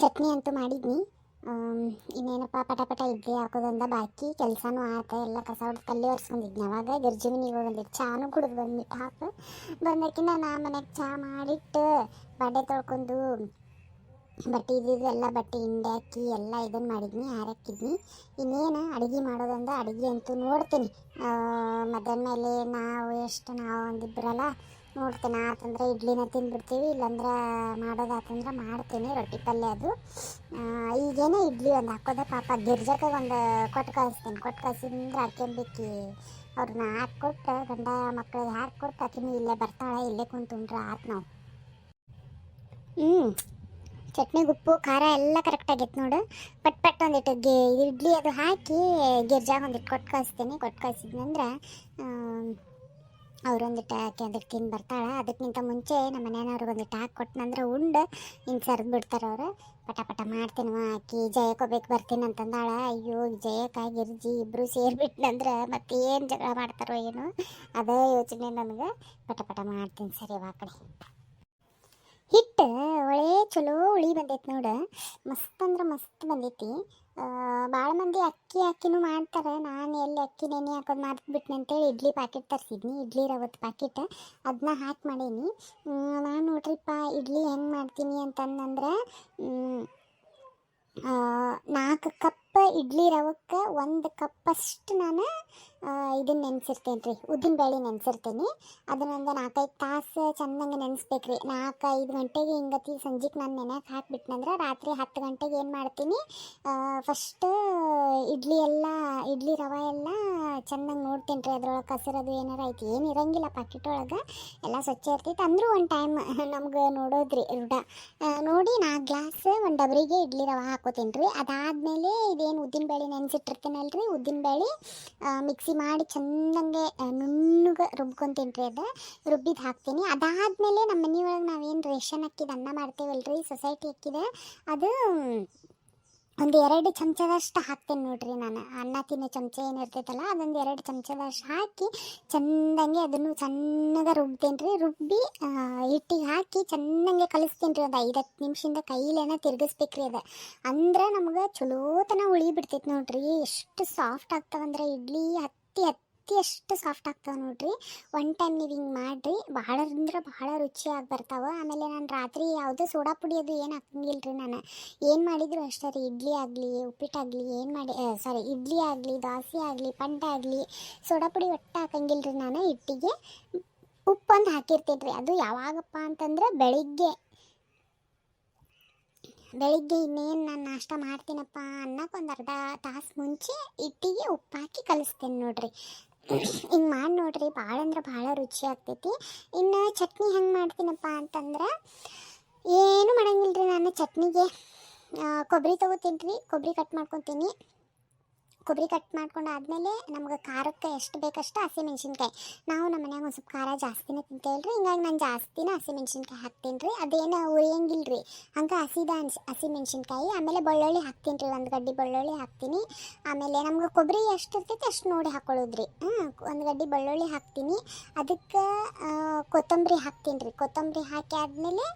ಚಟ್ನಿ ಅಂತೂ ಮಾಡಿದ್ನಿ. ಇನ್ನೇನಪ್ಪ ಪಟ ಪಟ ಇಡ್ಲಿ ಹಾಕೋದೊಂದ ಬಾಕಿ. ಕೆಲಸನೂ ಆತ, ಎಲ್ಲ ಕಸ ಹೊಡೆದು ಕಲ್ಲಿ ಒರೆಸ್ಕೊಂಡಿದ್ನಿ. ಅವಾಗ ಗರ್ಜಿನಿಗೆ ಬಂದಿಟ್ಟು ಚಾನು ಕುಡಿದು ಬಂದ್ಬಿಟ್ಟು ಹಾಕು ಬಂದಕ್ಕಿಂತ ನಾ ಮನೆಗೆ ಚಹಾ ಮಾಡಿಟ್ಟು ಬಡ್ಡೆ ತೊಳ್ಕೊಂಡು ಬಟ್ಟೆ ಇದ್ದಿದ್ದು ಎಲ್ಲ ಬಟ್ಟೆ ಹಿಂಡಿ ಹಾಕಿ ಎಲ್ಲ ಇದನ್ನು ಮಾಡಿದ್ನಿ ಹಾರಾಕಿದ್ನಿ ಇನ್ನೇನು ಅಡುಗೆ ಮಾಡೋದಂದ ಅಡುಗೆ ಅಂತೂ ನೋಡ್ತೀನಿ. ಮಧ್ಯಾಹ್ನ ಮೇಲೆ ನಾವು ಎಷ್ಟು ನಾವು ಒಂದಿಬ್ಬರಲ್ಲ ನೋಡ್ತೀನಿ, ಆತಂದ್ರೆ ಇಡ್ಲಿನ ತಿಂದ್ಬಿಡ್ತೀವಿ, ಇಲ್ಲಾಂದ್ರೆ ಮಾಡೋದಾತಂದ್ರೆ ಮಾಡ್ತೀನಿ, ರೊಟ್ಟಿ ಪಲ್ಯ ಅದು. ಈಗೇನೇ ಇಡ್ಲಿ ಒಂದು ಹಾಕೋದೆ, ಪಾಪ ಗಿರ್ಜಕ್ಕೆ ಒಂದು ಕೊಟ್ಟು ಕಳಿಸ್ತೀನಿ ಕೊಟ್ಟು ಕಳಿಸಿದ್ರೆ ಹಾಕ್ಯಂಬಿಕ್ಕಿ ಅವ್ರನ್ನ ಹಾಕ್ಕೊಟ್ಟು ಗಂಡ ಮಕ್ಕಳಿಗೆ ಹಾಕ್ಕೊಟ್ಟು ಆಕಿನೂ ಇಲ್ಲೇ ಬರ್ತಾಳೆ, ಇಲ್ಲೇ ಕುಂತುಂಡ್ರೆ ಆತ್ ನಾವು. ಹ್ಞೂ ಚಟ್ನಿಗೆ ಉಪ್ಪು, ಖಾರ ಎಲ್ಲ ಕರೆಕ್ಟಾಗಿತ್ತು ನೋಡು. ಪಟ್ ಪಟ್ ಒಂದಿಟ್ಟು ಗಿ ಇಡ್ಲಿ ಅದು ಹಾಕಿ ಗಿರ್ಜಾ ಒಂದಿಟ್ಟು ಕೊಟ್ಟು ಕಳಿಸ್ತೀನಿ ಕೊಟ್ಟು ಕಳ್ಸಿದ್ನಂದ್ರೆ ಅವ್ರೊಂದಿಟ್ಟು ಟ್ಯಾಕೆ ಒಂದಿಟ್ಟು ತಿಂದು ಬರ್ತಾಳೆ. ಅದಕ್ಕಿಂತ ಮುಂಚೆ ನಮ್ಮ ಮನೆಯವ್ರಿಗೆ ಒಂದು ಟ್ಯಾಕ್ ಕೊಟ್ಟನಂದ್ರೆ ಉಂಡು, ಹಿಂಗೆ ಸರ್ದು ಬಿಡ್ತಾರೆ ಅವರು. ಪಟ ಪಟ ಮಾಡ್ತೀನಿ ಹಾಕಿ ಜಯಕೋಬೇಕು ಬರ್ತೀನಿ ಅಂತಂದಾಳ. ಅಯ್ಯೋ ಜಯಕ ಗಿರ್ಜಿ ಇಬ್ಬರು ಸೇರಿಬಿಟ್ನಂದ್ರೆ ಮತ್ತೆ ಏನು ಜಗಳ ಮಾಡ್ತಾರೋ ಏನು. ಅದೇ ಯೋಚನೆ ನನಗೆ. ಪಟ ಪಟ ಮಾಡ್ತೀನಿ ಸರಿ ವಾಕಡೆ ಕಡೆ ಹಿಟ್ಟು ಒಳ್ಳೆ ಚಲೋ ಉಳಿ ಬಂದೈತೆ ನೋಡು. ಮಸ್ತ್ ಅಂದ್ರೆ ಮಸ್ತ್ ಬಂದೈತಿ. ಭಾಳ ಮಂದಿ ಅಕ್ಕಿ ಅಕ್ಕಿನೂ ಮಾಡ್ತಾರೆ. ನಾನು ಎಲ್ಲಿ ಅಕ್ಕಿ ನೆನೆ ಹಾಕೋದು ಮಾಡ್ಬಿಟ್ನಿ ಅಂತೇಳಿ ಇಡ್ಲಿ ಪ್ಯಾಕೆಟ್ ತರಿಸಿದ್ನಿ. ಇಡ್ಲಿ ರವತ್ತು ಪ್ಯಾಕೆಟ್ ಅದನ್ನ ಹಾಕಿ ಮಾಡೀನಿ. ನಾನು ನೋಡ್ರಿಪ್ಪ ಇಡ್ಲಿ ಹೆಂಗೆ ಮಾಡ್ತೀನಿ ಅಂತಂದ್ರೆ ನಾಲ್ಕು ಕಪ್ ಇಡ್ಲಿ ರವಕ್ಕೆ ಒಂದು ಕಪ್ಪಷ್ಟು ನಾನು ಇದನ್ನ ನೆನೆಸಿರ್ತೇನೆ ರೀ ಉದ್ದಿನ ಬೇಳೆ ನೆನೆಸಿರ್ತೀನಿ. ಅದನ್ನೊಂದು ನಾಲ್ಕೈದು ತಾಸು ಚೆನ್ನಾಗಿ ನೆನೆಸ್ಬೇಕು ರೀ ನಾಲ್ಕೈದು ಗಂಟೆಗೆ ಹಿಂಗತಿ ಸಂಜೆಗೆ ನಾನು ನೆನೆಯಕ್ಕೆ ಹಾಕಿಬಿಟ್ನಂದ್ರೆ ರಾತ್ರಿ ಹತ್ತು ಗಂಟೆಗೆ ಏನು ಮಾಡ್ತೀನಿ ಫಸ್ಟ್ ಇಡ್ಲಿ ಎಲ್ಲ, ಇಡ್ಲಿ ರವೆ ಎಲ್ಲ ಚೆನ್ನಾಗಿ ನೋಡ್ತೀನಿ ರೀ ಅದ್ರೊಳಗೆ ಕಸರದು ಏನಾರು ಐತಿ. ಏನು ಇರಂಗಿಲ್ಲ ಪಾಕೆಟ್ ಒಳಗೆ, ಎಲ್ಲ ಸ್ವಚ್ಛ ಇರ್ತೈತೆ. ಅಂದರೂ ಒಂದು ಟೈಮ್ ನಮ್ಗೆ ನೋಡೋದ್ರಿ ರೂಢ. ನೋಡಿ ನಾಲ್ಕು ಗ್ಲಾಸ್ ಒಂದು ಡಬರಿಗೆ ಇಡ್ಲಿ ರವೆ ಹಾಕೋತೀನಿ ರೀ ಅದಾದಮೇಲೆ ಇದೇನು ಉದ್ದಿನ ಬೇಳೆ ನೆನೆಸಿಟ್ಟಿರ್ತೀನಲ್ರಿ ಉದ್ದಿನಬೇಳೆ ಮಿಕ್ಸಿ ಮಾಡಿ ಚೆನ್ನಾಗೆ ನುಣ್ಣಗೆ ರುಬ್ಕೊತೀನಿ ರೀ ಅದು. ರುಬ್ಬಿದ್ದು ಹಾಕ್ತೀನಿ. ಅದಾದಮೇಲೆ ನಮ್ಮ ಮನೆಯೊಳಗೆ ನಾವೇನು ರೇಷನ್ ಅಕ್ಕಿದ ಅನ್ನ ಮಾಡ್ತೇವಲ್ರಿ, ಸೊಸೈಟಿ ಅಕ್ಕಿದೆ, ಅದು ಒಂದು ಎರಡು ಚಮಚದಷ್ಟು ಹಾಕ್ತೇನೆ ನೋಡ್ರಿ ನಾನು. ಅನ್ನ ತಿನ್ನೋ ಚಮಚ ಏನಿರ್ತೈತಲ್ಲ ಅದೊಂದು ಎರಡು ಚಮಚದಷ್ಟು ಹಾಕಿ ಚೆಂದಂಗೆ ಅದನ್ನು ಚೆನ್ನಾಗ ರುಬ್ತೇನೆ ರೀ ರುಬ್ಬಿ ಹಿಟ್ಟಿಗೆ ಹಾಕಿ ಚೆನ್ನಾಗೆ ಕಲಿಸ್ತೀನಿ ರೀ ಒಂದು ಐದು ಹತ್ತು ನಿಮಿಷದಿಂದ ಕೈಲೇನ ತಿರ್ಗಿಸ್ಬೇಕ್ರಿ ಅದು. ಅಂದ್ರೆ ನಮ್ಗೆ ಚಲೋತನ ಉಳಿ ಬಿಡ್ತೈತೆ ನೋಡ್ರಿ. ಎಷ್ಟು ಸಾಫ್ಟ್ ಆಗ್ತಾವಂದ್ರೆ, ಇಡ್ಲಿ, ಹತ್ತಿ ಹತ್ತಿ ಅಷ್ಟು ಸಾಫ್ಟ್ ಆಗ್ತಾವೆ ನೋಡ್ರಿ. ಒನ್ ಟೈಮ್ ನೀವು ಹಿಂಗೆ ಮಾಡಿರಿ, ಭಾಳ ಅಂದ್ರೆ ಭಾಳ ರುಚಿಯಾಗಿ ಬರ್ತಾವೆ. ಆಮೇಲೆ ನಾನು ರಾತ್ರಿ ಯಾವುದೇ ಸೋಡಾ ಪುಡಿ ಅದು ಏನು ಹಾಕಂಗಿಲ್ಲ ರೀ ನಾನು. ಏನು ಮಾಡಿದ್ರು ಅಷ್ಟೇ ರೀ, ಇಡ್ಲಿ ಆಗಲಿ ಉಪ್ಪಿಟ್ಟಾಗಲಿ ಏನು ಮಾಡಿ ಸಾರಿ ಇಡ್ಲಿ ಆಗಲಿ, ದೋಸೆ ಆಗಲಿ ಪಡ್ಡ ಆಗಲಿ, ಸೋಡಾ ಪುಡಿ ಒಟ್ಟು ಹಾಕಂಗಿಲ್ಲ ರೀ ನಾನು ಹಿಟ್ಟಿಗೆ ಉಪ್ಪೊಂದು ಹಾಕಿರ್ತೀನಿ ರೀ ಅದು ಯಾವಾಗಪ್ಪ ಅಂತಂದ್ರೆ ಬೆಳಿಗ್ಗೆ. ಬೆಳಿಗ್ಗೆ ಇನ್ನೇನು ನಾನು ನಾಷ್ಟ ಮಾಡ್ತೀನಪ್ಪ ಅನ್ನಕ್ಕೆ ಒಂದು ಅರ್ಧ ತಾಸು ಮುಂಚೆ ಇಟ್ಟಿಗೆ ಉಪ್ಪಾಕಿ ಕಲಿಸ್ತೀನಿ ನೋಡ್ರಿ. ಹಿಂಗೆ ಮಾಡಿ ನೋಡ್ರಿ ಭಾಳ ಅಂದ್ರೆ ಭಾಳ ರುಚಿ ಆಗ್ತೈತಿ. ಇನ್ನು ಚಟ್ನಿ ಹೆಂಗೆ ಮಾಡ್ತೀನಪ್ಪ ಅಂತಂದ್ರೆ ಏನು ಮಾಡಂಗಿಲ್ಲ ರೀ ನಾನು ಚಟ್ನಿಗೆ. ಕೊಬ್ಬರಿ ತೊಗೋತೀನಿ ರೀ ಕೊಬ್ಬರಿ ಕಟ್ ಮಾಡ್ಕೊತೀನಿ. ಕೊಬ್ಬರಿ ಕಟ್ ಮಾಡ್ಕೊಂಡು ಆದಮೇಲೆ ನಮ್ಗೆ ಖಾರಕ್ಕೆ ಎಷ್ಟು ಬೇಕಷ್ಟು ಹಸಿಮೆಣ್ಸಿನ್ಕಾಯಿ. ನಾವು ನಮ್ಮ ಮನ್ಯಾಗ ಒಂದು ಸ್ವಲ್ಪ ಖಾರ ಜಾಸ್ತಿನೇ ತಿಂತೇವೆ ರೀ ಹಿಂಗಾಗಿ ನಾನು ಜಾಸ್ತಿನೇ ಹಸಿಮೆಣ್ಸಿನ್ಕಾಯಿ ಹಾಕ್ತೀನಿ ರೀ ಅದೇನು ಉಳಿಯಂಗಿಲ್ಲ ರೀ ಹಂಗೆ ಹಸಿದ ಅನ್ಸ್ ಹಸಿಮೆಣ್ಸಿನ್ಕಾಯಿ, ಆಮೇಲೆ ಬೆಳ್ಳುಳ್ಳಿ ಹಾಕ್ತೀನಿ ರೀ ಒಂದು ಗಡ್ಡಿ ಬೆಳ್ಳುಳ್ಳಿ ಹಾಕ್ತೀನಿ. ಆಮೇಲೆ ನಮ್ಗೆ ಕೊಬ್ಬರಿ ಎಷ್ಟು ಇರ್ತೈತೆ ಅಷ್ಟು ನೋಡಿ ಹಾಕೊಳ್ಳೋದು ರೀ ಒಂದು ಗಡ್ಡಿ ಬೆಳ್ಳುಳ್ಳಿ ಹಾಕ್ತೀನಿ. ಅದಕ್ಕೆ ಕೊತ್ತಂಬರಿ ಹಾಕ್ತೀನಿ ರೀ ಕೊತ್ತಂಬರಿ ಹಾಕಿ ಆದಮೇಲೆ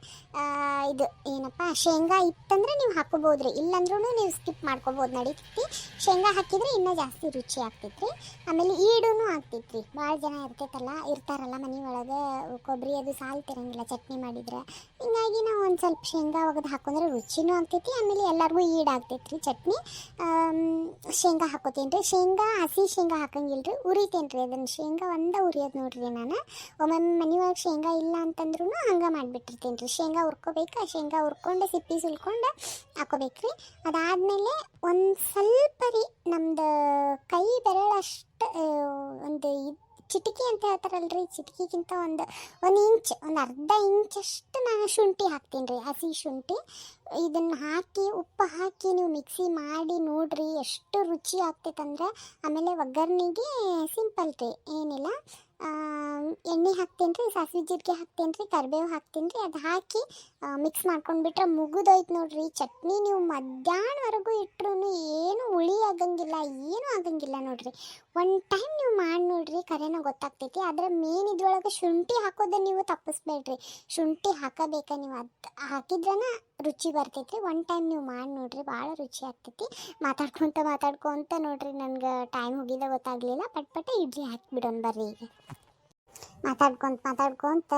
ಇದು ಏನಪ್ಪ, ಶೇಂಗಾ ಇತ್ತಂದ್ರೆ ನೀವು ಹಾಕೋಬೋದು ರೀ ಇಲ್ಲಾಂದ್ರೂ ನೀವು ಸ್ಕಿಪ್ ಮಾಡ್ಕೋಬೋದು ನಡೀತಿ ಶೇಂಗಾ ಹಾಕಿದ್ರೆ ಇನ್ನೂ ಜಾಸ್ತಿ ರುಚಿ ಆಗ್ತೈತ್ರಿ. ಆಮೇಲೆ ಈಡೂ ಆಗ್ತೈತ್ರಿ. ಭಾಳ ಜನ ಇರ್ತೈತಲ್ಲ, ಇರ್ತಾರಲ್ಲ ಮನೆ ಒಳಗೆ, ಕೊಬ್ಬರಿ ಅದು ಸಾಲ್ತಿರಂಗಿಲ್ಲ ಚಟ್ನಿ ಮಾಡಿದ್ರೆ. ಹಿಂಗಾಗಿ ನಾವು ಒಂದು ಸ್ವಲ್ಪ ಶೇಂಗಾ ಒಗೆದು ಹಾಕೊಂಡ್ರೆ ರುಚಿನೂ ಆಗ್ತೈತಿ, ಆಮೇಲೆ ಎಲ್ಲರಿಗೂ ಈಡ್ ಆಗ್ತೈತ್ರಿ ಚಟ್ನಿ. ಶೇಂಗಾ ಹಾಕೋತೀನಿ ರೀ ಶೇಂಗಾ, ಹಸಿ ಶೇಂಗಾ ಹಾಕಂಗಿಲ್ಲ ರೀ ಉರಿತೇನೆ ರೀ ಅದನ್ನು. ಶೇಂಗಾ ಒಂದೇ ಉರಿಯೋದು ನೋಡ್ರಿ ನಾನು. ಒಮ್ಮೊಮ್ಮೆ ಮನೆ ಒಳಗೆ ಶೇಂಗಾ ಇಲ್ಲ ಅಂತಂದ್ರೂ ಹಂಗೆ ಮಾಡಿಬಿಟ್ಟಿರ್ತೀನಿ ರೀ ಶೇಂಗಾ ಹುರ್ಕೋಬೇಕು, ಶೇಂಗಾ ಹುರ್ಕೊಂಡು ಸಿಪ್ಪಿ ಸುಲ್ಕೊಂಡು ಹಾಕೋಬೇಕು ರೀ ಅದಾದಮೇಲೆ ಒಂದು ಸ್ವಲ್ಪ ರೀ ನಮ್ದು ಕೈ ಬೆರಳಷ್ಟು ಒಂದು ಚಿಟಿಕಿ ಅಂತ ಹೇಳ್ತಾರಲ್ರಿ, ಚಿಟಕಿಗಿಂತ ಒಂದು ಒಂದು ಇಂಚ್, ಒಂದು ಅರ್ಧ ಇಂಚಷ್ಟು ನಾನು ಶುಂಠಿ ಹಾಕ್ತೀನಿ ರೀ ಹಸಿ ಶುಂಠಿ. ಇದನ್ನು ಹಾಕಿ, ಉಪ್ಪು ಹಾಕಿ ನೀವು ಮಿಕ್ಸಿ ಮಾಡಿ ನೋಡಿರಿ, ಎಷ್ಟು ರುಚಿ ಆಗ್ತೈತಂದ್ರೆ, ಆಮೇಲೆ ಒಗ್ಗರಣೆಗೆ ಸಿಂಪಲ್ ರೀ ಏನಿಲ್ಲ ಎಣ್ಣೆ ಹಾಕ್ತೀನಿ ರೀ ಸಾಸಿವೆ ಜೀರಿಗೆ ಹಾಕ್ತೀನಿ ರೀ ಕರಿಬೇವು ಹಾಕ್ತೀನಿ ರೀ ಅದು ಹಾಕಿ ಮಿಕ್ಸ್ ಮಾಡ್ಕೊಂಡ್ಬಿಟ್ರೆ ಮುಗಿದೋಯ್ತು ನೋಡ್ರಿ. ಚಟ್ನಿ ನೀವು ಮಧ್ಯಾಹ್ನವರೆಗೂ ಇಟ್ಟರು ಏನು ಹುಳಿ ಆಗಂಗಿಲ್ಲ, ಏನೂ ಆಗಂಗಿಲ್ಲ ನೋಡ್ರಿ. ಒನ್ ಟೈಮ್ ನೀವು ಮಾಡಿ ನೋಡ್ರಿ, ಕರೆನ ಗೊತ್ತಾಗ್ತೈತಿ. ಆದರೆ ಮೇನ್ ಇದ್ರೊಳಗೆ ಶುಂಠಿ ಹಾಕೋದ ನೀವು ತಪ್ಪಿಸ್ಬೇಡ್ರಿ. ಶುಂಠಿ ಹಾಕಬೇಕ ನೀವು. ಅದು ಹಾಕಿದ್ರನ ರುಚಿ ಬರ್ತೈತಿ ಒನ್ ಟೈಮ್ ನೀವು ಮಾಡಿ ನೋಡ್ರಿ, ಭಾಳ ರುಚಿ ಆಗ್ತೈತಿ. ಮಾತಾಡ್ಕೊತ ಮಾತಾಡ್ಕೊತ ನೋಡ್ರಿ, ನನ್ಗೆ ಟೈಮ್ ಹೋಗಿದ ಗೊತ್ತಾಗ್ಲಿಲ್ಲ. ಪಟ್ ಪಟ ಇಡ್ಲಿ ಹಾಕಿಬಿಡೋಣ ಬರ್ರಿ ಈಗ. ಮಾತಾಡ್ಕೊಂತ ಮಾತಾಡ್ಕೊಂತ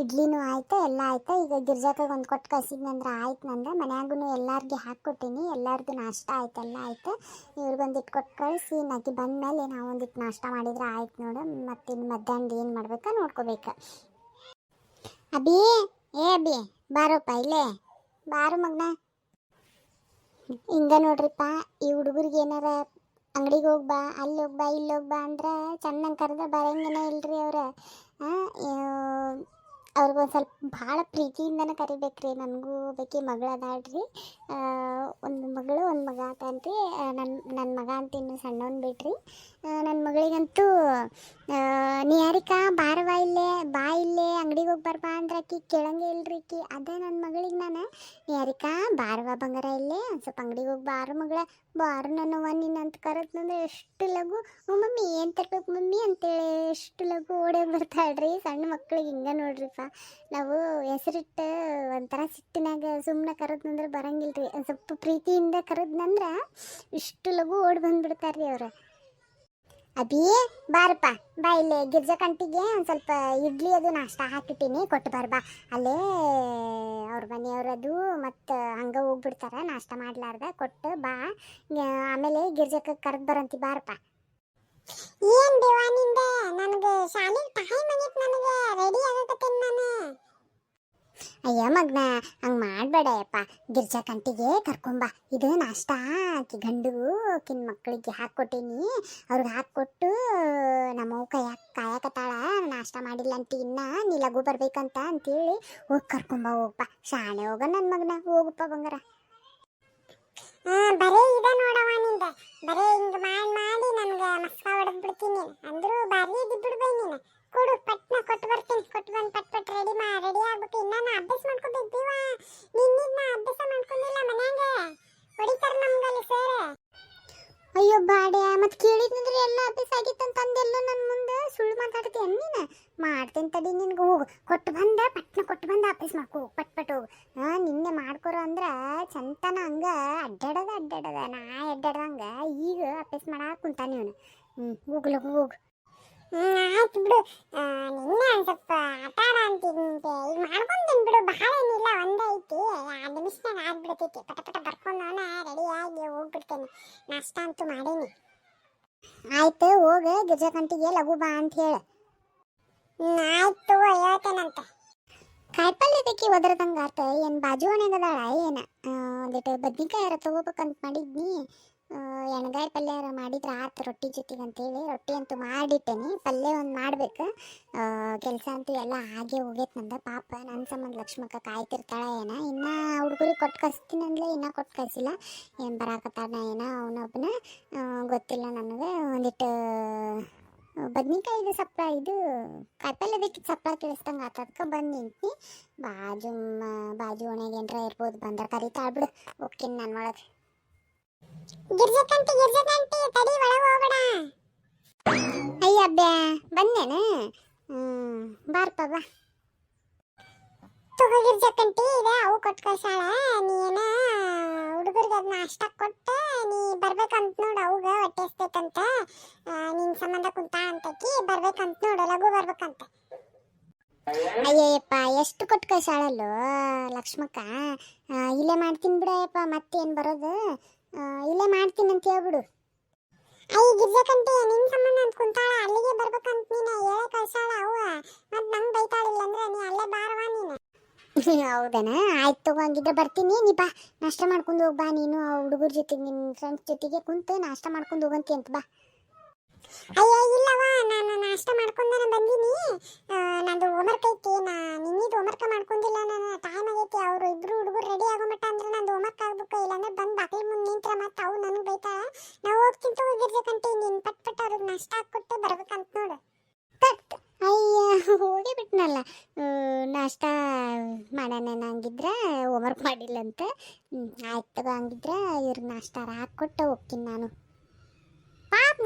ಇಡ್ಲಿನೂ ಆಯ್ತು, ಎಲ್ಲ ಆಯ್ತು. ಈಗ ಗಿರ್ಜಾಕಾಗ ಒಂದು ಕೊಟ್ಟು ಕಳ್ಸಿದ್ನಂದ್ರೆ ಆಯ್ತು ನಂದು. ಮನ್ಯಾಗೂ ಎಲ್ಲರಿಗೆ ಹಾಕ್ಕೊಟ್ಟಿನಿ. ಎಲ್ಲರಿಗೂ ನಾಷ್ಟ ಆಯ್ತು, ಎಲ್ಲ ಆಯ್ತು. ಇವ್ರಿಗೊಂದಿಟ್ಟು ಕೊಟ್ಟು ಕಳಿಸಿ ನಗಿ ಬಂದಮೇಲೆ ನಾವು ಒಂದಿಟ್ಟು ನಾಷ್ಟ ಮಾಡಿದ್ರೆ ಆಯ್ತು ನೋಡು. ಮತ್ತು ಇನ್ನು ಮಧ್ಯಾಹ್ನದ ಏನು ಮಾಡ್ಬೇಕು ನೋಡ್ಕೋಬೇಕು. ಅಬಿ ಏ ಅಬಿ ಬಾರೋಪ್ಪ, ಇಲ್ಲೇ. ಬಾರು ಮಗ್ನ. ಹಿಂಗ ನೋಡ್ರಿಪ್ಪ, ಈ ಹುಡುಗರಿಗೆ ಏನಾರ ಅಂಗಡಿಗೆ ಹೋಗ್ಬಾ ಅಲ್ಲಿ ಹೋಗ್ಬಾ ಇಲ್ಲಿ ಹೋಗ್ಬಾ ಅಂದ್ರೆ ಚೆನ್ನಾಗಿ ಕರೆದ್ರೆ ಬರಂಗೇನೆ ಇಲ್ರಿ ಅವ್ರ? ಅವ್ರಿಗೊಂದು ಸ್ವಲ್ಪ ಭಾಳ ಪ್ರೀತಿಯಿಂದನೇ ಕರಿಬೇಕ್ರಿ ನನಗೂ ಬೇಕಿ ಮಗಳು ಅದಾಳ್ರಿ. ಒಂದು ಮಗಳು, ಒಂದು ಮಗ ಅಂತ ನನ್ನ ನನ್ನ ಮಗ ಅಂತ ಸಣ್ಣವನ್ ಬಿಡ್ರಿ ನನ್ನ ಮಗಳಿಗಂತೂ ನೀ ಯಾರಿಕ? ಬಾರವ ಇಲ್ಲೇ? ಬಾ ಇಲ್ಲೇ? ಅಂಗಡಿಗೆ ಹೋಗಿ ಬರ್ಬಾ ಅಂದ್ರೆ ಆಕಿ ಕೇಳಂಗೆ ಇಲ್ರಿ ಆಕಿ ಅದೇ ನನ್ನ ಮಗಳಿಗೆ ನಾನು. ನಿಯಾರಿಕಾ ಬಾರವಾ ಬಂಗಾರ ಇಲ್ಲೇ? ಒಂದು ಸ್ವಲ್ಪ ಅಂಗಡಿಗೆ ಹೋಗಿ ಬಾರು ಮಗಳ. ಬಾರು ನನ್ನವ ನೀನು ಅಂತ ಕರೆದ್ನಂದ್ರೆ ಎಷ್ಟು ಲಘು ಮಮ್ಮಿ, ಏನು ತರ್ಬೇಕು ಮಮ್ಮಿ ಅಂತೇಳಿ ಎಷ್ಟು ಲಘು ಓಡೋಗಿ ಬರ್ತಾಳ್ರಿ. ಸಣ್ಣ ಮಕ್ಳಿಗೆ ಹಿಂಗೆ ನೋಡ್ರಿಪ್ಪ. ನಾವು ಹೆಸರಿಟ್ಟು ಒಂಥರ ಸಿಟ್ಟಿನಾಗ ಸುಮ್ಮನೆ ಕರೆದ್ನಂದ್ರೆ ಬರಂಗಿಲ್ರಿ. ಒಂದು ಸ್ವಲ್ಪ ಪ್ರೀತಿಯಿಂದ ಕರೆದ್ನಂದ್ರೆ ಇಷ್ಟು ಲಘು ಓಡಿ ಬಂದ್ಬಿಡ್ತಾರ್ರಿ ಅವ್ರು. ಅಬಿ ಬಾರಪ್ಪ, ಬಾ ಇಲ್ಲಿ ಗಿರ್ಜಾ ಕಂಟಿಗೆ ಒಂದು ಸ್ವಲ್ಪ ಇಡ್ಲಿ ಅದು ನಾಷ್ಟ ಹಾಕಿಟ್ಟೀನಿ, ಕೊಟ್ಟು ಬಾರ್, ಬಾ. ಅಲ್ಲೇ ಅವ್ರ ಮನೆಯವ್ರದು ಮತ್ತು ಹಂಗೆ ಹೋಗ್ಬಿಡ್ತಾರೆ, ನಾಷ್ಟ ಮಾಡ್ಲಾರ್ದ, ಕೊಟ್ಟು ಬಾ. ಆಮೇಲೆ ಗಿರ್ಜಕ್ಕೆ ಕರೆದು ಬರಂತಿ, ಬಾರಪ್ಪ. ಏನ್ ದೇವಾ ನಿಂದೆ? ನನಗೆ ಶಾಲೆಗೆ ಟೈಮ್ ಆಗಿತ್ತು ನನಗೆ ರೆಡಿ ಆಗಕತ್ತೇನೆ ನಾನು. ಅಯ್ಯ ಮಗ್ನ, ಹಂಗೆ ಮಾಡಬೇಡಪ್ಪ ಗಿರ್ಜಾ ಕಂಟಿಗೆ ಕರ್ಕೊಂಬ. ಇದು ನಾಷ್ಟ ಆಕಿ ಗಂಡು ಆಕಿನ ಮಕ್ಕಳಿಗೆ ಹಾಕ್ಕೊಟ್ಟೀನಿ ಅವ್ರಿಗೆ ಹಾಕ್ಕೊಟ್ಟು ನಮ್ಮವು ಕೈ ಕಾಯಕತ್ತಾಳ. ನಾಷ್ಟ ಮಾಡಿಲ್ಲ ಅಂತ ಇನ್ನ, ನೀ ಲಘು ಬರ್ಬೇಕಂತ ಅಂತೇಳಿ. ಹೋಗಿ ಕರ್ಕೊಂಬ ಹೋಗಪ್ಪ ಶಾಣೆ ಹೋಗ ನನ್ನ ಮಗನ. ಹೋಗಪ್ಪ ಬಂಗಾರ. ಬರೇ ಇದ ನೋಡವ ನಿಂದ. ಬರೇ ಹಿಂಗ ಮಾಡಿ ಮಾಡಿ ನನಗೆ ಮಸ್ಕ ಹೊಡೆದ್ ಬಿಡ್ತೀನಿ. ಅಂದ್ರು ಬಾರಿ ಬಿಡ್ಬೇ ನೀನು. ಕೊಡು, ಪಟ್ನ ಕೊಟ್ಟು ಬರ್ತೀನಿ. ಕೊಟ್ಟು ಬಂದು ರೆಡಿ ಮಾ ರೆಡಿ ಆಗ್ಬಿಟ್ಟು ಇನ್ನ ನಾ ಅಭ್ಯಾಸ ಮಾಡ್ಕೋಬೇಕು ದೀವ ನಿನ್ನಿದ್ನ ಅಭ್ಯಾಸ ಮಾಡ್ಕೊಂಡಿಲ್ಲ ಮನ್ಯಾಗೆ. ಹೊಡಿತಾರ ನಮ್ಗಲ್ಲಿ ಸರ್ ಅಯ್ಯೋ ಬಾಡೆ ಮತ್ತೆ ಕೇಳಿದ್ನಂದ್ರೆ ಎಲ್ಲ ಅಭ್ಯಾಸ ಆಗಿತ್ತಂತ ಅಂದೆಲ್ಲ ನನ್ನ ಮುಂದೆ. ಸುಳ್ಳು ಮಾತಾಡ್ತೀಯ ನೀನು? ಮಾಡ್ತೀನಿ ತಡಿ ನಿನ್ಗೆ ಹೋಗು. ಕೊಟ್ಟು ಬಂದ, ಪಟ್ನ ಕೊಟ್ಟು ಬಂದ ಅಭ್ಯಾಸ ಮಾಡ್ಕೋ ಪಟ್ ಪಟ್ ಹೋಗು. ಹಾ, ನಿನ್ನೆ ಮಾಡ್ಕೊರೋ ಅಂದ್ರೆ ಚಂತನ ಹಂಗ ಅಡ್ಡಾಡದ ಅಡ್ಡಾಡದ ನಾ ಅಡ್ಡಾಡ್ದಂಗ ಈಗ ಅಭ್ಯಾಸ ಮಾಡಾಕ ಕುಂತಾನ ಇವನು. ಹ್ಮ್, ಹೋಗ್ಲ ಹೋಗು ಆಯ್ತು ಬಿಡು. ನಿನ್ನೆ ಒಂದು ಸ್ವಲ್ಪ ಆಟ ಆಡ ಅಂತಿದ್ದೆ. ಈಗ ಮಾಡ್ಕೊಂತೀನಿ ಬಿಡು. ಬಹಳ ಏನಿಲ್ಲ ಒಂದೇ ಐತಿ. ಎರಡು ನಿಮಿಷನಾಗ ಆಗ್ಬಿಡ್ತೈತಿ. ಪಟ ಪಟ ಬರ್ಕೊಂಡು ರೆಡಿ ಆಗಿ ಹೋಗ್ಬಿಡ್ತೇನೆ. ನಾಷ್ಟ ಅಂತೂ ಮಾಡೀನಿ. ಆಯ್ತು, ಹೋಗು. ಗಿರ್ಜಕಂಟಿಗೆ ಲಘು ಬಾ ಅಂತ ಹೇಳು. ಆಯ್ತು, ಹೇಳ್ತೇನಂತ. ಕಾಯಿಪಲ್ಲೆ ಬೇಕಿ ಒದರದಂಗ ಆತ ಏನು ಬಾಜು ಒಣಗದಾಳ ಏನು? ಒಂದಿಟ್ಟು ಬದ್ನಿಕಾಯಾರ ತಗೋಬೇಕಂತ ಮಾಡಿದ್ನಿ. ಎಣ್ಗಾಯಿ ಪಲ್ಯ ಮಾಡಿದ್ರೆ ಆತು ರೊಟ್ಟಿ ಜೊತೆಗೆ ಅಂತೇಳಿ ರೊಟ್ಟಿ ಅಂತೂ ಮಾಡಿಟ್ಟೇನಿ. ಪಲ್ಯ ಒಂದು ಮಾಡ್ಬೇಕು. ಕೆಲಸ ಅಂತೂ ಎಲ್ಲ ಹಾಗೆ ಹೋಗೈತೆ ನಂದು ಪಾಪ. ನನ್ನ ಸಂಬಂಧ ಲಕ್ಷ್ಮಕ್ಕ ಕಾಯ್ತಿರ್ತಾಳೆ ಏನ. ಇನ್ನ ಹುಡುಗರಿಗೆ ಕೊಟ್ಟು ಕಳಿಸ್ತೀನಿ ಅಂದ್ರೆ ಇನ್ನೂ ಕೊಟ್ಟು ಕಳಿಸಿಲ್ಲ. ಏನು ಬರಾಕತ್ತಾನ ಏನ ಅವನೊಬ್ಬನ ಗೊತ್ತಿಲ್ಲ ನನಗೆ. ಒಂದಿಟ್ಟು ಬದ್ನಿಕಾಯಿದು ಸಪ್ಳ ಇದು ಕಾಯಿಪಲ್ಲೆ ಬೇಕು ಸಪ್ಳ ಕೇಳಿಸ್ದಂಗೆ ಆತದ್ಕ ಬಂದು ನಿಂತಿ ಬಾಜು ಬಾಜು ಒಣಗೆ ಏನ್ರ ಇರ್ಬೋದು. ಬಂದ್ರೆ ಕರಿತಾಳ್ಬಿಡು ಬಿಡು. ಹೋಗ್ತೀನಿ ನಾನು ಒಳಗೆ. ಗಿರ್ಜಕಂಟಿ ಗಿರ್ಜಕಂಟಿ ತಡಿ ಒಳಗೆ ಹೋಗಬೇಡ. ಅಯ್ಯ ಅಬ್ಬೆ ಬಂದೇನು ಬಾರ್ಪ, ಬಾ. ತಗೋ ಗಿರ್ಜಕಂಟಿ ಇದೆ ಅವು ಕೊಟ್ಟು ಕಳ್ಸಾಳ ನೀನ ಹುಡುಗರಿಗೆ ಅದನ್ನ ನಾಷ್ಟ ಕೊಟ್ಟು ನೀ ಬರ್ಬೇಕಂತ ನೋಡು ಅವಾಗ ಹೊಟ್ಟೆ ಹಸ್ತೈತಂತ ನಿನ್ ಸಂಬಂಧ ಕುಂತ ಅಂತಕಿ ಬರ್ಬೇಕಂತ ನೋಡು, ಲಘು ಬರ್ಬೇಕಂತ. ಅಯ್ಯಯ್ಯಪ್ಪ, ಎಷ್ಟು ಕೊಟ್ಟು ಕಳ್ಸಾಳಲ್ಲೋ ಲಕ್ಷ್ಮಕ್ಕ. ಇಲ್ಲೇ ಮಾಡ್ತೀನಿ ಬಿಡಯ್ಯಪ್ಪ, ಮತ್ತೇನು ಬರೋದು? ಇಲ್ಲೇ ಮಾಡ್ತೀನಿ ಅಂತ ಹೇಳ್ಬಿಡು. ಅಯ್ಯ ಗಿರ್ಜಕಂತೆ ನಿನ್ ಸಂಬಂಧ ಅಂತ ಕುಂತಾಳ, ಅಲ್ಲಿಗೆ ಬರ್ಬೇಕಂತ ನೀನು ಹೇಳೇ ಕಳ್ಸಾಳ ಅವ ಮತ್ ನಂಗೆ ಬೈತಾಳಿಲ್ಲ ಅಂದ್ರೆ ನೀ ಅಲ್ಲೇ ಬಾರವಾ ನೀನು. ಹೌದನ? ಆಯ್ತು ತಗೊಂಗಿದ್ರೆ ಬರ್ತೀನಿ. ನೀ ಬಾ, ನಾಷ್ಟ ಮಾಡ್ಕೊಂಡು ಹೋಗಿ ಬಾ ನೀನು. ಆ ಹುಡುಗರ ಜೊತೆಗೆ ನಿಮ್ಮ ಫ್ರೆಂಡ್ಸ್ ಜೊತೆಗೆ ಕುಂತು ನಾಷ್ಟ ಮಾಡ್ಕೊಂಡು ಹೋಗಂತಿ ಅಂತ ಬಾ. ಅಯ್ಯ ಇಲ್ಲವ ನಾನು ನಾಷ್ಟ ಮಾಡ್ಕೊಂಡಾನ ಬಂದೀನಿ. ನಂದು ಹೋಮ್ವರ್ಕ್ ಐತಿ ನಾ ನಿನ್ನಿದು ಹೋಮ್ವರ್ಕ್ ಮಾಡ್ಕೊಂಡಿಲ್ಲ ನಾನು ಟೈಮ್ ಆಗೈತಿ ಅವರು ಇಬ್ರು ಹುಡುಗರು ರೆಡಿ ಆಗೋ ಮಟ್ಟ ಅಂದ್ರೆ ನಂದು ಹೋಮ್ವರ್ಕ್ ಆಗ್ಬೇಕು ಇಲ್ಲಾಂದ್ರೆ ಬಂದು ಬಾಗಿಲು ಮುಂದೆ ನಿಂತ್ರ ಮತ್ತೆ ಅವು ನನಗೆ ಬೈತಾ ನಾವು ಹೋಗ್ತೀನಿ ತಗೋಗಿರ್ಬೇಕಂತ ನೀನು ಪಟ್ ಪಟ್ ಅವ್ರಿಗೆ ನಾಷ್ಟ ಹಾಕ್ಕೊಟ್ಟು ಬರ್ಬೇಕಂತ ನೋಡು. ತಟ್ ಅಯ್ಯ ಹೋಗೇ ಬಿಟ್ನಲ್ಲ ನಾಷ್ಟ ಮಾಡೋಣ ಹಂಗಿದ್ರೆ ಹೋಮ್ವರ್ಕ್ ಮಾಡಿಲ್ಲ ಅಂತ ಹ್ಮ್, ಆಯ್ತು ಹಂಗಿದ್ರೆ ಇವ್ರಿಗೆ ನಾಷ್ಟ ಹಾಕ್ಕೊಟ್ಟು ಹೋಗ್ತೀನಿ ನಾನು.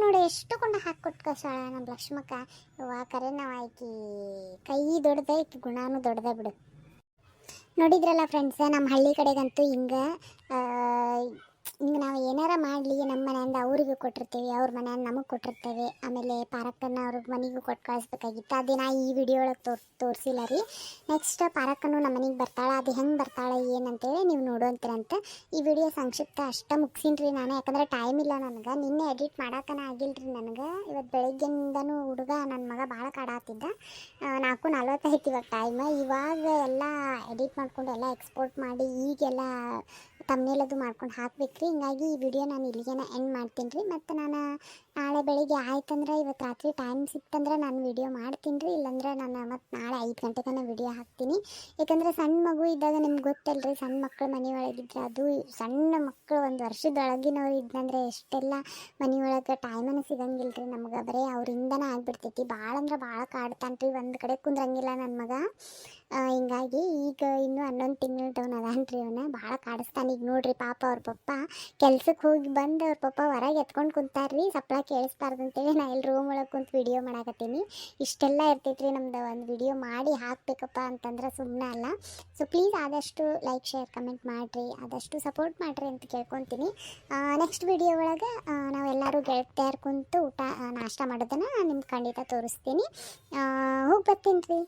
ನೋಡಿ, ಎಷ್ಟು ಕೊಂಡ ಕೊಟ್ಟ ಕಳ್ಸಾಳ ನಮ್ಮ ಲಕ್ಷ್ಮಕ್ಕ. ಇವ ಕರೆ ನಾವು ಆಯ್ಕೆ. ಕೈ ದೊಡ್ಡದ ಇತ್ತು, ಗುಣನೂ ದೊಡ್ಡದೆ ಬಿಡು. ನೋಡಿದ್ರಲ್ಲ ಫ್ರೆಂಡ್ಸ್ ನಮ್ಮ ಹಳ್ಳಿ ಕಡೆಗಂತೂ ಹಿಂಗೆ ಏನಾರ ಮಾಡಲಿ ನಮ್ಮ ಮನೆಯಿಂದ ಅವ್ರಿಗೂ ಕೊಟ್ಟಿರ್ತೀವಿ, ಅವ್ರ ಮನೆಯಿಂದ ನಮಗೆ ಕೊಟ್ಟಿರ್ತೇವೆ. ಆಮೇಲೆ ಪಾರಕ್ಕನ್ನು ಅವ್ರ ಮನೆಗೂ ಕೊಟ್ಟು ಕಳಿಸ್ಬೇಕಾಗಿತ್ತು. ಅದೇ ನಾ ಈ ವಿಡಿಯೋ ಒಳಗೆ ತೋರ್, ತೋರಿಸಿಲ್ಲ ರೀ. ನೆಕ್ಸ್ಟ್ ಪಾರಕ್ಕನ್ನು ನಮ್ಮ ಮನೆಗೆ ಬರ್ತಾಳೆ, ಅದು ಹೆಂಗೆ ಬರ್ತಾಳೆ ಏನಂತೇಳಿ ನೀವು ನೋಡುವಂತೀರಂತ ಈ ವಿಡಿಯೋ ಸಂಕ್ಷಿಪ್ತ ಅಷ್ಟ ಮುಗಿಸಿನಿ ರೀ ನಾನು. ಯಾಕಂದ್ರೆ ಟೈಮ್ ಇಲ್ಲ ನನಗೆ. ನಿನ್ನೆ ಎಡಿಟ್ ಮಾಡೋಕ್ಕನ ಆಗಿಲ್ಲ ರೀ ನನಗೆ. ಇವತ್ತು ಬೆಳಗ್ಗೆಯಿಂದನೂ ಹುಡುಗ ನನ್ನ ಮಗ ಭಾಳ ಕಾಡಾತಿದ್ದ ನಾಲ್ಕು ನಲ್ವತ್ತೈತಿ ಇವಾಗ ಟೈಮ್ ಇವಾಗ ಎಲ್ಲ ಎಡಿಟ್ ಮಾಡ್ಕೊಂಡು ಎಲ್ಲ ಎಕ್ಸ್ಪೋರ್ಟ್ ಮಾಡಿ, ಈಗೆಲ್ಲ ತಮ್ಮನೇಲದು ಮಾಡ್ಕೊಂಡು ಹಾಕ್ಬೇಕು ರೀ ಹಿಂಗಾಗಿ ಈ ವಿಡಿಯೋ ನಾನು ಇಲ್ಲಿಗೆ ಎಂಡ್ ಮಾಡ್ತೀನಿ ರೀ. ಮತ್ತು ನಾನು ನಾಳೆ ಬೆಳಿಗ್ಗೆ ಆಯ್ತಂದ್ರೆ ಇವತ್ತು ರಾತ್ರಿ ಟೈಮ್ ಸಿಕ್ತಂದ್ರೆ ನಾನು ವಿಡಿಯೋ ಮಾಡ್ತೀನಿ ರೀ. ಇಲ್ಲಾಂದ್ರೆ ನಾನು ಮತ್ತು ನಾಳೆ ಐದು ಗಂಟೆಗೆ ವಿಡಿಯೋ ಹಾಕ್ತೀನಿ. ಯಾಕಂದರೆ ಸಣ್ಣ ಮಗು ಇದ್ದಾಗ ನಿಮ್ಗೆ ಗೊತ್ತಲ್ರಿ, ಸಣ್ಣ ಮಕ್ಕಳು ಮನೆಯೊಳಗಿದ್ರೆ ಅದು ಸಣ್ಣ ಮಕ್ಕಳು ಒಂದು ವರ್ಷದೊಳಗಿನವ್ರು ಇದ್ದಂದ್ರೆ ಎಷ್ಟೆಲ್ಲ ಮನೆಯೊಳಗೆ ಟೈಮನ್ನು ಸಿಗಂಗಿಲ್ಲ ರೀ ನಮ್ಗೆ. ಬರೀ ಅವರಿಂದನೇ ಆಗ್ಬಿಡ್ತೈತಿ. ಭಾಳ ಅಂದ್ರೆ ಭಾಳ ಕಾಡ್ತಾನೆ ರೀ ಒಂದು ಕಡೆ ಕುಂದ್ರಂಗಿಲ್ಲ ನನ್ನ ಮಗ. ಹಿಂಗಾಗಿ ಈಗ ಇನ್ನೂ ಹನ್ನೊಂದು ತಿಂಗಳದವನು ಅದಾನ ರೀ ಅವನ. ಭಾಳ ಕಾಡಿಸ್ತಾನೆ ಈಗ ನೋಡ್ರಿ ಪಾಪ ಅವ್ರ ಪಪ್ಪ. ಕೆಲ್ಸಕ್ಕೆ ಹೋಗಿ ಬಂದು ಅವ್ರ ಪಪ್ಪ ಹೊರಗೆ ಎತ್ಕೊಂಡು ಕುಂತಾರ್ರಿ. ಸಪ್ಲ ಕೇಳಿಸ್ಬಾರ್ದು ಅಂತೇಳಿ ನಾ ಇಲ್ಲಿ ರೂಮ್ ಒಳಗೆ ಕುಂತು ವಿಡಿಯೋ ಮಾಡಾಕತ್ತೀನಿ. ಇಷ್ಟೆಲ್ಲ ಇರ್ತೈತೆ ರೀ ನಮ್ದು ಒಂದು ವಿಡಿಯೋ ಮಾಡಿ ಹಾಕ್ಬೇಕಪ್ಪ ಅಂತಂದ್ರೆ ಸುಮ್ಮನೆ ಅಲ್ಲ. ಸೊ ಪ್ಲೀಸ್ ಆದಷ್ಟು ಲೈಕ್ ಶೇರ್ ಕಮೆಂಟ್ ಮಾಡಿರಿ. ಆದಷ್ಟು ಸಪೋರ್ಟ್ ಮಾಡಿರಿ ಅಂತ ಕೇಳ್ಕೊತೀನಿ. ನೆಕ್ಸ್ಟ್ ವಿಡಿಯೋ ಒಳಗೆ ನಾವೆಲ್ಲರೂ ಗೆಳತಿಯರು ಕುಂತು ಊಟ ನಾಷ್ಟ ಮಾಡೋದನ್ನು ನಿಮ್ಗೆ ಖಂಡಿತ ತೋರಿಸ್ತೀನಿ. ಹೋಗಿ ಬರ್ತೀನಿ ರೀ